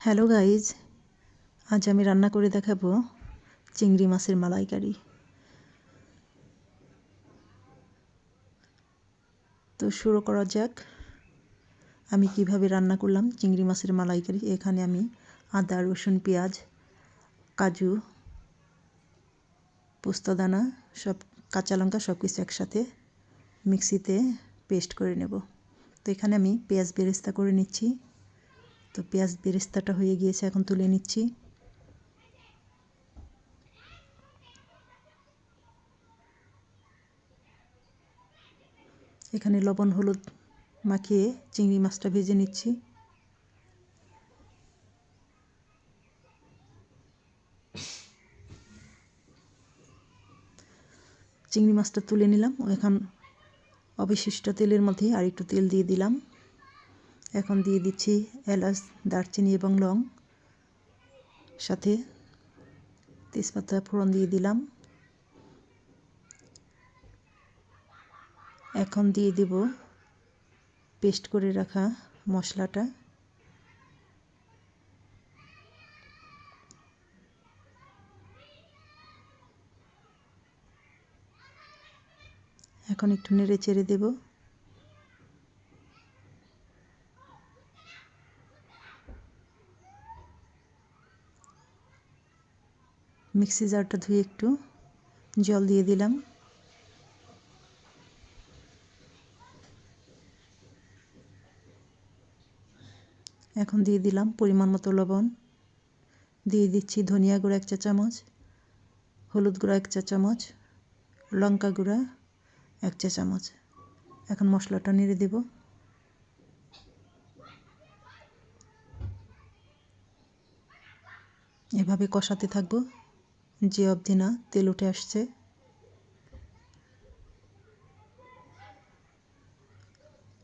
Hello guys, আজ আমি রান্না করে দেখাবো চিংড়ি মাছের মালাইকারি। তো শুরু করা যাক। আমি কীভাবে রান্না করলাম চিংড়ি মাছের মালাইকারি, এখানে আমি আদা, রসুন, পেঁয়াজ, কাজু পোস্তদানা সব কাঁচা লঙ্কা সব কিছু একসাথে মিক্সিতে পেস্ট করে নেব। তো এখানে আমি পেঁয়াজ বেরেস্তা করে নিচ্ছি। তো পেঁয়াজ বেরেস্তাটা হয়ে গিয়েছে, এখন তুলে নিচ্ছি। এখানে লবণ, হলুদ মাখিয়ে চিংড়ি মাছটা ভেজে নিচ্ছি। চিংড়ি মাছটা তুলে নিলাম। এখন অবশিষ্ট তেলের মধ্যে আর একটু তেল দিয়ে দিলাম। এখন দিয়ে দিচ্ছি এলাচ, দারচিনি এবং লং। সাথে তেজপাতা ফোড়ন দিয়ে দিলাম। এখন দিয়ে দেব পেস্ট করে রাখা মশলাটা। এখন একটু নেড়ে চেড়ে দেবো। মিক্সি জারটা ধুয়ে একটু জল দিয়ে দিলাম। এখন দিয়ে দিলাম পরিমাণ মতো লবণ। দিয়ে দিচ্ছি ধনিয়া গুঁড়া এক চা চামচ, হলুদ গুঁড়া এক চা চামচ, লঙ্কা গুঁড়া এক চা চামচ। এখন মশলাটা নেড়ে দেব। এভাবে কষাতে থাকব। যে অবধি না, তেল উঠে আসছে।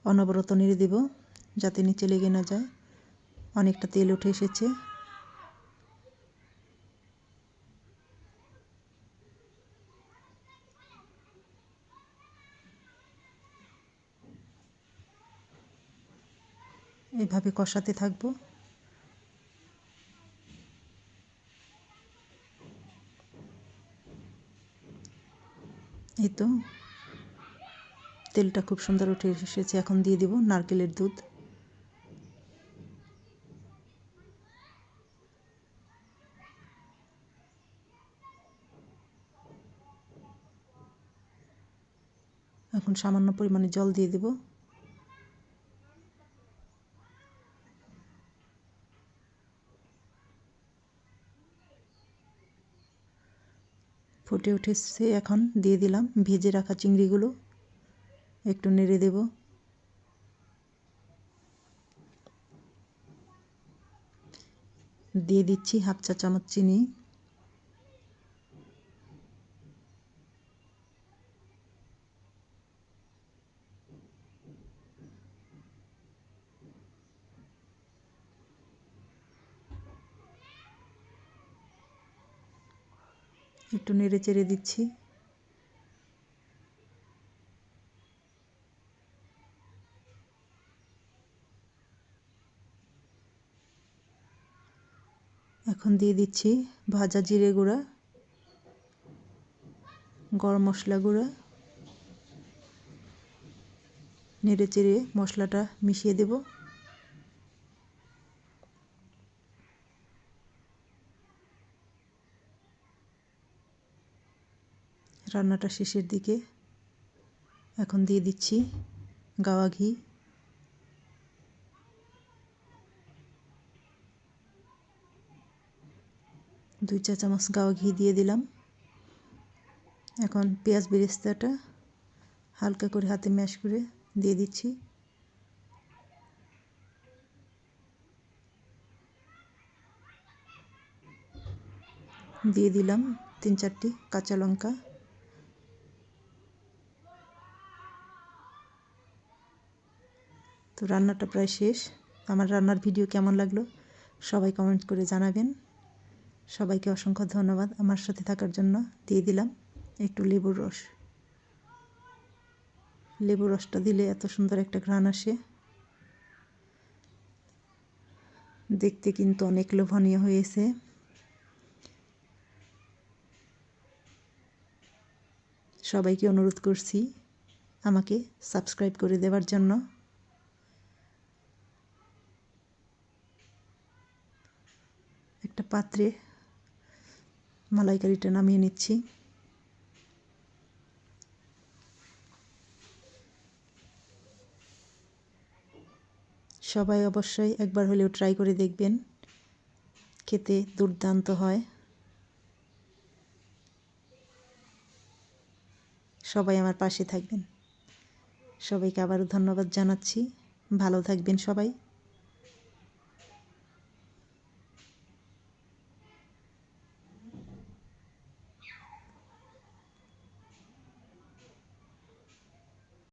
অনবরত নেড়ে দেব, যাতে নিচে লেগে না যায়। অনেকটা তেল উঠে এসেছে। এভাবে কষাতে থাকব। এই তো। তেলটা খুব সুন্দর উঠে এসেছে। এখন দিয়ে দিব নারকেলের দুধ। এখন সামান্য পরিমাণে জল দিয়ে দেব। ফুটে উঠেছে এখন। দিয়ে দিলাম। ভেজে রাখা চিংড়িগুলো। একটু নেড়ে দেব। দিয়ে দিচ্ছি হাফ চা চামচ চিনি। একটু নেড়ে চেড়ে দিচ্ছি। এখন দিয়ে দিচ্ছি ভাজা জিরে গুঁড়া, গরম মশলা গুঁড়া। নেড়ে চেড়ে মশলাটা মিশিয়ে দেব। রান্নাটা শেষের দিকে এখন দিয়ে দিচ্ছি গাওয়া ঘি। দুই চা চামচ গাওয়া ঘি দিয়ে দিলাম। এখন পেঁয়াজ বেরেস্তাটা হালকা করে হাতে ম্যাশ করে দিয়ে দিচ্ছি। দিয়ে দিলাম তিন চারটি কাঁচা লঙ্কা। তো রান্নাটা প্রায় শেষ। আমার রান্নার ভিডিও কেমন লাগল সবাই কমেন্ট করে জানাবেন। সবাইকে অসংখ্য ধন্যবাদ আমার সাথে থাকার জন্য। দিয়ে দিলাম একটু লেবুর রস। লেবুর রসটা দিলে এত সুন্দর একটা ঘ্রাণ আসে। দেখতে কিন্তু অনেক লোভনীয় হয়েছে। সবাইকে অনুরোধ করছি আমাকে সাবস্ক্রাইব করে দেওয়ার জন্য। একটা পাত্রে মালাইকারিটা নামিয়ে নিচ্ছি। সবাই অবশ্যই একবার হলেও ট্রাই করে দেখবেন। খেতে দুর্দান্ত হয়। সবাই আমার পাশে থাকবেন। সবাইকে আবারও ধন্যবাদ জানাচ্ছি। ভালো থাকবেন সবাই।